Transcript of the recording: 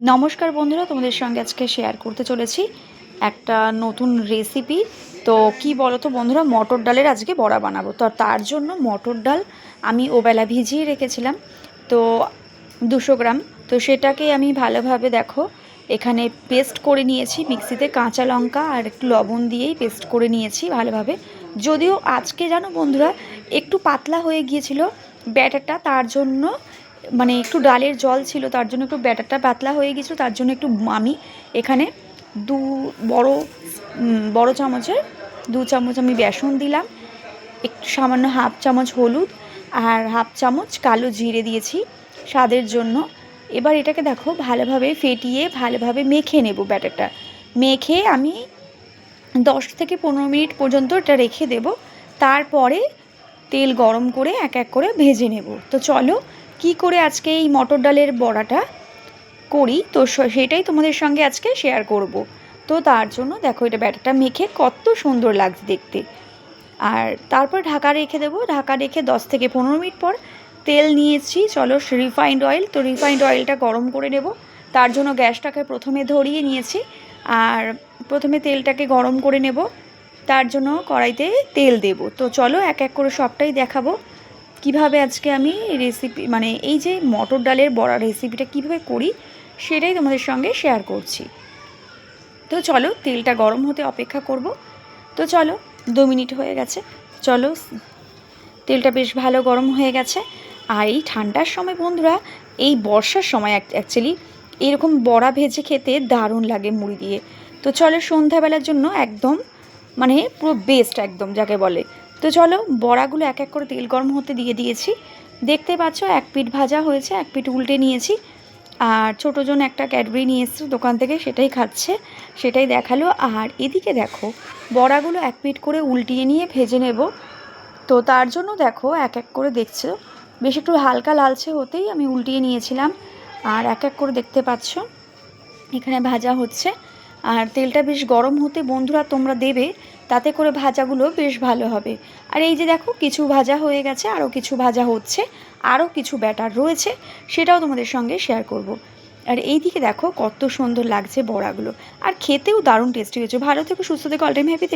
নমস্কার বন্ধুরা, তোমাদের সঙ্গে আজকে শেয়ার করতে চলেছি একটা নতুন রেসিপি তো কি বলো তো বন্ধুরা, মটর ডালের আজকে বড়া বানাবো। তো তার জন্য মটর ডাল আমি ওবেলা ভিজিয়ে রেখেছিলাম, তো দুশো গ্রাম। তো সেটাকে আমি ভালোভাবে দেখো, এখানে পেস্ট করে নিয়েছি মিক্সিতে কাঁচা লঙ্কা আর একটু লবণ দিয়েই পেস্ট করে নিয়েছি ভালোভাবে। যদিও আজকে জানো বন্ধুরা, একটু পাতলা হয়ে গিয়েছিল ব্যাটারটা, তার জন্য মানে একটু ডালের জল ছিল, তার জন্য একটু ব্যাটারটা পাতলা হয়ে গেছিল, তার জন্য একটু আমি এখানে দু বড় বড় চামচের, দু চামচ আমি বেসন দিলাম, একটু সামান্য হাফ চামচ হলুদ আর হাফ চামচ কালো জিরে দিয়েছি স্বাদের জন্য। এবার এটাকে দেখো ভালোভাবে ফেটিয়ে, ভালোভাবে মেখে নেব ব্যাটারটা। মেখে আমি দশ থেকে পনেরো মিনিট পর্যন্ত এটা রেখে দেব, তারপরে তেল গরম করে এক এক করে ভেজে নেব। তো চলো কি করে আজকে এই মটর ডালের বড়াটা করি? তো সেটাই তোমাদের সঙ্গে আজকে শেয়ার করব। তো তার জন্য দেখো এটা ব্যাটারটা মেখে কত সুন্দর লাগছে দেখতে। আর তারপর ঢাকা রেখে দেবো। ঢাকা রেখে দশ থেকে পনেরো মিনিট পর তেল নিয়েছি। চলো রিফাইন্ড অয়েল তো রিফাইন্ড অয়েলটা গরম করে নেব। তার জন্য গ্যাসটাকে প্রথমে ধরিয়ে নিয়েছি। আর প্রথমে তেলটাকে গরম করে নেব। তার জন্য কড়াইতে তেল দেব। তো চলো এক এক করে সবটাই দেখাবো। কীভাবে আজকে আমি রেসিপি মানে এই যে মটর ডালের বড়া রেসিপিটা কীভাবে করি, সেটাই তোমাদের সঙ্গে শেয়ার করছি। তো চলো, তেলটা গরম হতে অপেক্ষা করব। তো চলো, দু মিনিট হয়ে গেছে। চলো, তেলটা বেশ ভালো গরম হয়ে গেছে। আর এই ঠান্ডার সময় বন্ধুরা, এই বর্ষার সময় অ্যাকচুয়ালি এরকম বড়া ভেজে খেতে দারুণ লাগে মুড়ি দিয়ে। তো চলো, সন্ধ্যাবেলার জন্য একদম মানে পুরো বেস্ট একদম, যাকে বলে। তো চলো বড়াগুলো এক এক করে তেল গরম হতে দিয়ে দিয়েছি। দেখতে পাচ্ছ এক পিঠ ভাজা হয়েছে, এক পিঠ উল্টে নিয়েছি। আর ছোটো জন একটা ক্যাডবেরি নিয়ে এসছে দোকান থেকে, সেটাই খাচ্ছে, সেটাই দেখাল। আর এদিকে দেখো, বড়াগুলো এক পিঠ করে উল্টিয়ে নিয়ে ভেজে নেব। তো তার জন্য দেখো, এক এক করে দেখছ, বেশ একটু হালকা লালচে হতেই আমি উল্টিয়ে নিয়েছিলাম। আর এক এক করে দেখতে পাচ্ছ, এখানে ভাজা হচ্ছে। আর তেলটা বেশ গরম হতে বন্ধুরা তোমরা দেবে তাতে করে ভাজাগুলো বেশ ভালো হবে। আর এই যে দেখো, কিছু ভাজা হয়ে গেছে আরও কিছু ভাজা হচ্ছে আরও কিছু ব্যাটার রয়েছে, সেটাও তোমাদের সঙ্গে শেয়ার করব। আর এই দিকে দেখো, কত সুন্দর লাগছে বড়াগুলো। আর খেতেও দারুণ টেস্টি হয়েছে। ভালো থেকে, সুস্থ থেকে অল টাইম হ্যাপি